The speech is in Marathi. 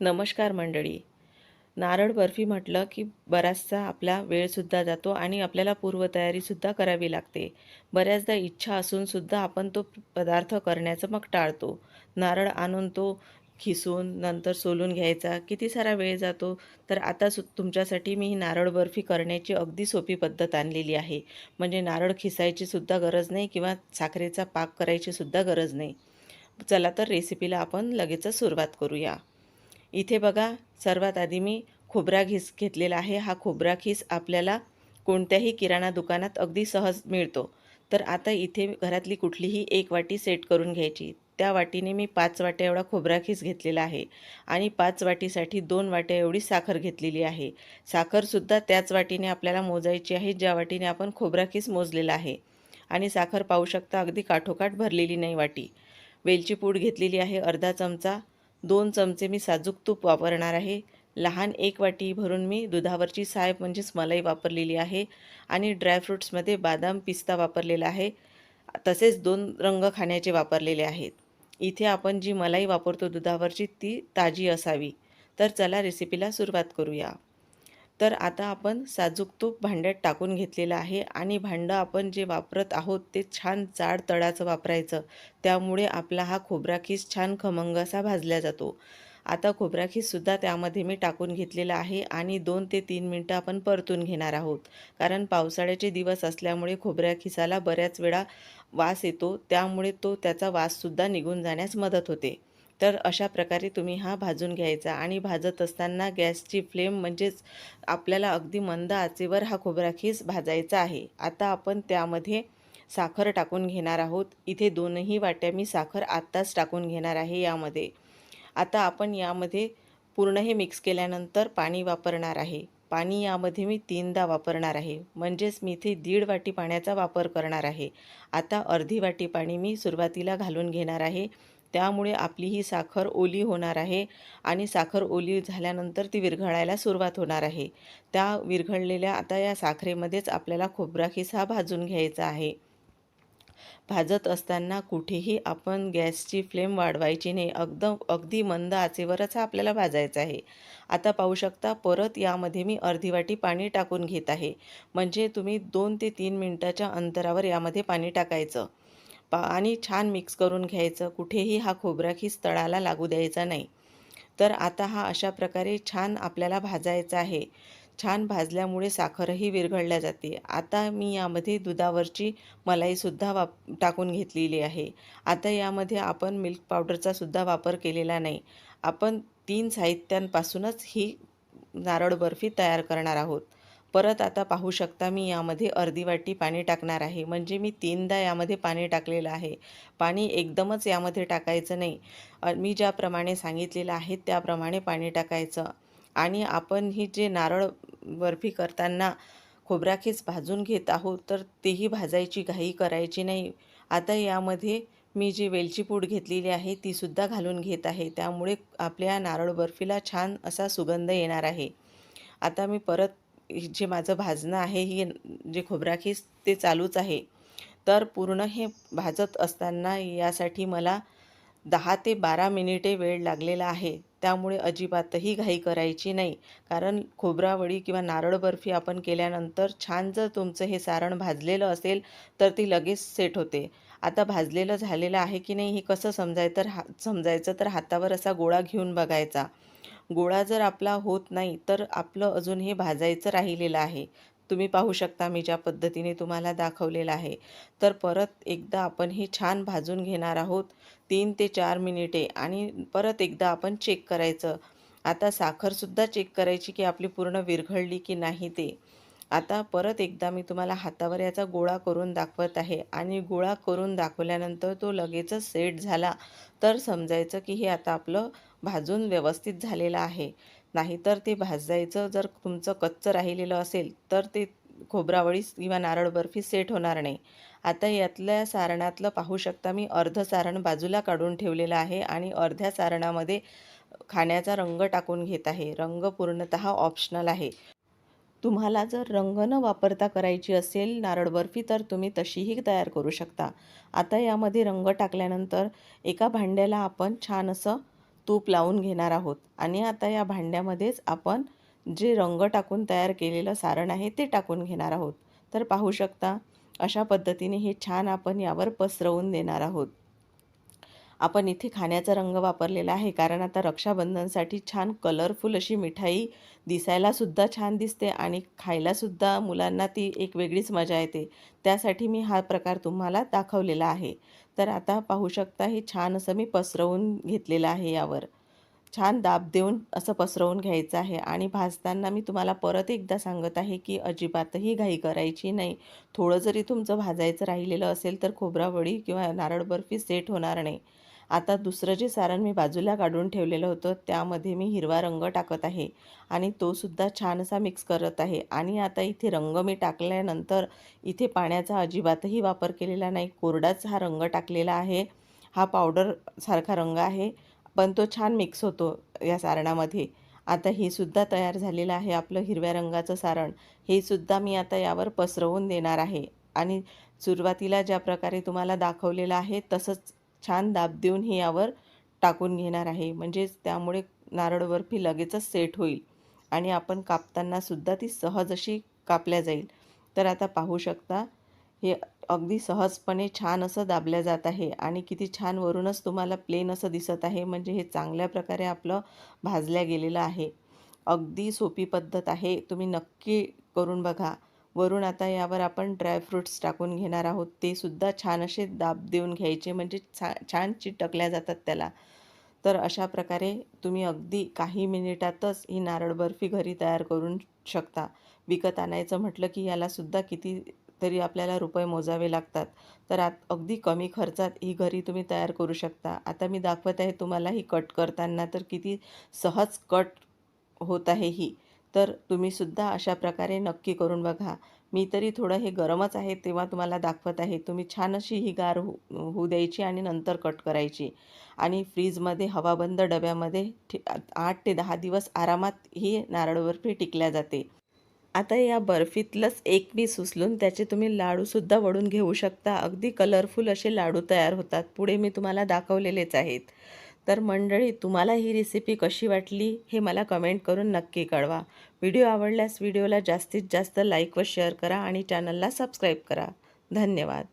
नमस्कार मंडळी. नारळ बर्फी म्हटलं की बराचसा आपला वेळसुद्धा जातो आणि आपल्याला पूर्वतयारीसुद्धा करावी लागते. बऱ्याचदा इच्छा असूनसुद्धा आपण तो पदार्थ करण्याचं मग टाळतो. नारळ आणून तो खिसून नंतर सोलून घ्यायचा. किती सारा वेळ जातो? तर आता सु तुमच्यासाठी मी ही नारळ बर्फी करण्याची अगदी सोपी पद्धत आणलेली आहे. म्हणजे नारळ खिसायची सुद्धा गरज नाही किंवा साखरेचा पाक करायची सुद्धा गरज नाही. चला तर रेसिपीला आपण लगेचच सुरुवात करूया. इथे बघा सर्वात आधी मी खोबरा घिस घेतलेला आहे. हा खोबरा खीस आपल्याला कोणत्याही किराणा दुकानात अगदी सहज मिळतो. तर आता इथे घरातली कुठलीही एक वाटी सेट करून घ्यायची. त्या वाटीने मी पाच वाट्या एवढा खोबरा खीस घेतलेला आहे आणि पाच वाटीसाठी दोन वाट्या एवढी साखर घेतलेली आहे. साखरसुद्धा त्याच वाटीने आपल्याला मोजायची आहे ज्या वाटीने आपण खोबरा खीस मोजलेला आहे. आणि साखर पाहू शकता अगदी काठोकाठ भरलेली नाही वाटी. वेलची पूड घेतलेली आहे अर्धा चमचा. दोन चमचे मी साजूक तूप वापरणार आहे. लहान एक वाटी भरून मी दुधावरची साय म्हणजेच मलाई वापरलेली आहे आणि ड्रायफ्रूट्समध्ये बादाम पिस्ता वापरलेला आहे. तसेच दोन रंग खाण्याचे वापरलेले आहेत. इथे आपण जी मलाई वापरतो दुधावरची ती ताजी असावी. तर चला रेसिपीला सुरुवात करूया. तर आता आपण साजूक तूप भांड्यात टाकून घेतलेलं आहे आणि भांडं आपण जे वापरत आहोत ते छान जाड तळाचं वापरायचं. त्यामुळे आपला हा खोबरा खीस छान खमंग असा भाजला जातो. आता खोबरा खीससुद्धा त्यामध्ये मी टाकून घेतलेला आहे आणि दोन ते तीन मिनटं आपण परतून घेणार आहोत. कारण पावसाळ्याचे दिवस असल्यामुळे खोबऱ्या खिसाला बऱ्याच वेळा वास येतो. त्यामुळे तो त्याचा वाससुद्धा निघून जाण्यास मदत होते. तर अशा प्रकारे तुम्ही हा भाजून घ्यायचा आणि भाजत असताना गॅसची फ्लेम म्हणजेच आपल्याला अगदी मंद आचेवर हा खोबरा खीस भाजायचा आहे. आता आपण त्यामध्ये साखर टाकून घेणार आहोत. इथे दोनही वाट्या मी साखर आत्ताच टाकून घेणार आहे यामध्ये. आता आपण यामध्ये पूर्ण हे मिक्स केल्यानंतर पाणी वापरणार आहे. पाणी यामध्ये मी तीनदा वापरणार आहे. म्हणजेच मी इथे दीड वाटी पाण्याचा वापर करणार आहे. आता अर्धी वाटी पाणी मी सुरुवातीला घालून घेणार आहे. त्यामुळे आपली ही साखर ओली होणार आहे आणि साखर ओली झाल्यानंतर ती विरघळायला सुरुवात होणार आहे. त्या विरघळलेल्या आता या साखरेमध्येच आपल्याला खोबरा खिस हा भाजून घ्यायचा आहे. भाजत असताना कुठेही आपण गॅसची फ्लेम वाढवायची नाही. अगदम अगदी मंद आचेवरच हा आपल्याला भाजायचा आहे. आता पाहू शकता परत यामध्ये मी अर्धी वाटी पाणी टाकून घेत आहे. म्हणजे तुम्ही दोन ते तीन मिनटाच्या अंतरावर यामध्ये पाणी टाकायचं. पा आणि छान मिक्स करून घ्यायचं. कुठेही हा खोबरा खीस तळाला लागू द्यायचा नाही. तर आता हा अशा प्रकारे छान आपल्याला भाजायचा आहे. छान भाजल्यामुळे साखरही विरघळल्या जाते. आता मी यामध्ये दुधावरची मलाईसुद्धा वाप टाकून घेतलेली आहे. आता यामध्ये आपण मिल्क पावडरचासुद्धा वापर केलेला नाही. आपण तीन साहित्यांपासूनच ही नारळ बर्फी तयार करणार आहोत. परत आता पाहू शकता मी यामध्ये अर्धी वाटी पाणी टाकणार आहे. म्हणजे मी तीनदा यामध्ये पाणी टाकलेलं आहे. पाणी एकदमच यामध्ये टाकायचं नाही. मी ज्याप्रमाणे सांगितलेलं आहे त्याप्रमाणे पाणी टाकायचं. आणि आपण ही जे नारळ बर्फी करताना खोबराखेच भाजून घेत आहोत तर तेही भाजायची घाई करायची नाही. आता यामध्ये मी जी वेलची पूड घेतलेली आहे तीसुद्धा घालून घेत आहे. त्यामुळे आपल्या नारळ बर्फीला छान असा सुगंध येणार आहे. आता मी परत जे माझं भाजणं आहे ही जे खोबराखीस ते चालूच आहे. तर पूर्ण हे भाजत असताना यासाठी मला दहा ते बारा मिनिटे वेळ लागलेला आहे. त्यामुळे अजिबातही घाई करायची नाही. कारण खोबरावडी किंवा नारळ बर्फी आपण केल्यानंतर छान जर तुमचं हे सारण भाजलेलं असेल तर ती लगेच सेट होते. आता भाजलेलं झालेलं आहे की नाही हे कसं समजाय तर हा समजायचं तर हातावर असा गोळा घेऊन बघायचा. गोळा जर आपला होत नाही तर आपलं अजून हे भाजायचं राहिलेलं आहे. तुम्ही पाहू शकता मी ज्या पद्धतीने तुम्हाला दाखवलेलं आहे. तर परत एकदा आपण हे छान भाजून घेणार आहोत. तीन ते चार मिनिटे आणि परत एकदा आपण चेक करायचं. आता साखरसुद्धा चेक करायची की आपली पूर्ण विरघळली की नाही ते. आता परत एकदा मी तुम्हाला हातावर याचा गोळा करून दाखवत आहे आणि गोळा करून दाखवल्यानंतर तो लगेचच सेट झाला. तर समजायचं की हे आता आपलं भाजून व्यवस्थित झालेलं आहे. नाहीतर ते भाजायचं जर तुमचं कच्चं राहिलेलं असेल तर ते खोबरावळी किंवा नारळ बर्फी सेट होणार नाही. आता यातल्या सारणातलं पाहू शकता मी अर्ध सारण बाजूला काढून ठेवलेलं आहे आणि अर्ध्या सारणामध्ये खाण्याचा रंग टाकून घेत आहे. रंग पूर्णत ऑप्शनल आहे. तुम्हाला जर रंग न वापरता करायची असेल नारळ बर्फी तर तुम्ही तशीही तयार करू शकता. आता यामध्ये रंग टाकल्यानंतर एका भांड्याला आपण छान असं तूप लावून घेणार आहोत. आणि आता या भांड्यामध्येच आपण जे रंग टाकून तयार केलेलं सारण आहे ते टाकून घेणार आहोत. तर पाहू शकता अशा पद्धतीने हे छान आपण यावर पसरवून देणार आहोत. आपण इथे खाण्याचा रंग वापरलेला आहे. कारण आता रक्षाबंधनसाठी छान कलरफुल अशी मिठाई दिसायलासुद्धा छान दिसते आणि खायलासुद्धा मुलांना ती एक वेगळीच मजा येते. त्यासाठी मी हा प्रकार तुम्हाला दाखवलेला आहे. तर आता पाहू शकता हे छान असं मी पसरवून घेतलेलं आहे यावर. छान दाब देऊन असं पसरवून घ्यायचं आहे आणि भाजताना मी तुम्हाला परत एकदा सांगत आहे की अजिबातही घाई करायची नाही. थोडं जरी तुमचं भाजायचं राहिलेलं असेल तर खोबरावडी किंवा नारळ बर्फी सेट होणार नाही. आता दुसरं जे सारण मी बाजूला काढून ठेवलेलं होतं त्यामध्ये मी हिरवा रंग टाकत आहे आणि तो सुद्धा छान असा मिक्स करत आहे. आणि आता इथे रंग मी टाकल्यानंतर इथे पाण्याचा अजिबातही वापर केलेला नाही. कोरडाच हा रंग टाकलेला आहे. हा पावडरसारखा रंग आहे पण तो छान मिक्स होतो या सारणामध्ये. आता हे सुद्धा तयार झालेलं आहे आपलं हिरव्या रंगाचं सारण. हे सुद्धा मी आता यावर पसरवून देणार आहे. आणि सुरुवातीला ज्या प्रकारे तुम्हाला दाखवलेलं आहे तसंच छान दाब देऊन हे यावर टाकून घेणार आहे. म्हणजेच त्यामुळे नारळ बर्फी लगेचच सेट होईल आणि आपण कापताना सुद्धा ती सहज अशी कापल्या जाईल. तर आता पाहू शकता हे अगदी सहजपणे छान असं दाबल्या जात आहे आणि किती छान वरूनच तुम्हाला प्लेन असं दिसत आहे. म्हणजे हे चांगल्या प्रकारे आपलं भाजल्या गेलेलं आहे. अगदी सोपी पद्धत आहे. तुम्ही नक्की करून बघा. वरून आता यावर आपण ड्रायफ्रूट्स टाकून घेणार आहोत. ते सुद्धा छान असे दाब देऊन घ्यायचे म्हणजे छा छान चिटकल्या जातात त्याला. तर अशा प्रकारे तुम्ही अगदी काही मिनिटातच ही नारळ बर्फी घरी तयार करून शकता. विकत आणायचं म्हटलं की यालासुद्धा किती तरी आपल्याला रुपये मोजावे लागतात. तर आत अगदी कमी खर्चात ही घरी तुम्ही तयार करू शकता. आता मी दाखवत आहे तुम्हाला ही कट करताना तर किती सहज कट होत आहे ही. तर तुम्हीसुद्धा अशा प्रकारे नक्की करून बघा. मी तरी थोडं हे गरमच आहे तेव्हा तुम्हाला दाखवत आहे. तुम्ही छान अशी ही गार हो होऊ द्यायची आणि नंतर कट करायची. आणि फ्रीजमध्ये हवाबंद डब्यामध्ये ठि आठ ते दहा दिवस आरामात ही नारळ बर्फी टिकल्या जाते. आता या बर्फीतलंच एक पीस उचलून त्याचे तुम्ही लाडूसुद्धा वळून घेऊ शकता. अगदी कलरफुल असे लाडू तयार होतात. पुढे मी तुम्हाला दाखवलेलेच आहेत. तर मंडळी तुम्हाला ही रेसिपी कशी वाटली हे मला कमेंट करून नक्की कळवा. व्हिडिओ आवडल्यास व्हिडिओला जास्तीत जास्त लाईक व शेअर करा आणि चॅनलला सबस्क्राईब करा. धन्यवाद.